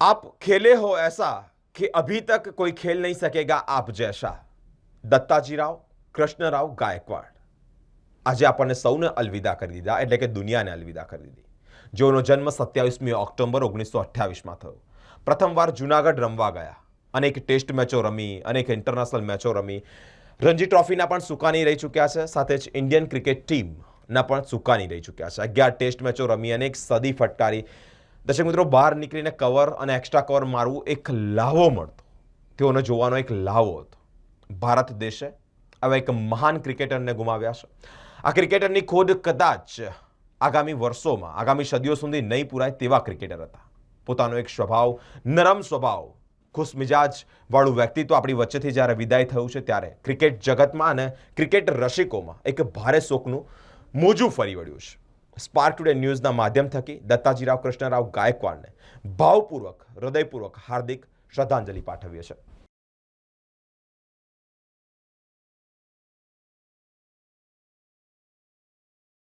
आप खेले हो ऐसा कि अभी तक कोई खेल नहीं सकेगा आप जैसा દત્તાજીરાવ કૃષ્ણરાવ ગાયકવાડ આજે આપણને સૌને અલવિદા કરી દીધા એટલે કે દુનિયાને અલવિદા કરી દીધી જેઓનો જન્મ સત્યાવીસમી ઓક્ટોબર ઓગણીસો અઠ્યાવીસમાં થયો પ્રથમવાર જુનાગઢ રમવા ગયા અનેક ટેસ્ટ મેચો રમી અનેક ઇન્ટરનેશનલ મેચો રમી રણજી ટ્રોફીના પણ સુકાની રહી ચૂક્યા છે સાથે જ ઇન્ડિયન ક્રિકેટ ટીમના પણ સુકાની રહી ચૂક્યા છે અગિયાર ટેસ્ટ મેચો રમી અનેક સદી ફટકારી દર્શક મિત્રો, બહાર નીકળીને કવર અને એક્સ્ટ્રા કવર મારવું એક લાવો મળતો. તેઓને જોવાનો એક લાવો હતો. ભારત દેશે હવે એક મહાન ક્રિકેટરને ગુમાવ્યા છે. આ ક્રિકેટરની ખોદ કદાચ આગામી વર્ષોમાં, આગામી સદીઓ સુધી નહીં પૂરાય તેવા ક્રિકેટર હતા. પોતાનો એક સ્વભાવ, નરમ સ્વભાવ ખુશમિજાજવાળું વ્યક્તિત્વ આપણી વચ્ચેથી જ્યારે વિદાય થયું છે ત્યારે ક્રિકેટ જગતમાં અને ક્રિકેટ રસિકોમાં એક ભારે શોકનું મોજું ફરી વળ્યું છે. સ્પાર્ક ટુડે ન્યૂઝના માધ્યમ થકી દત્તાજીરાવ કૃષ્ણરાવ ગાયકવાડને ભાવપૂર્વક હૃદયપૂર્વક હાર્દિક શ્રદ્ધાંજલિ પાઠવીએ છીએ.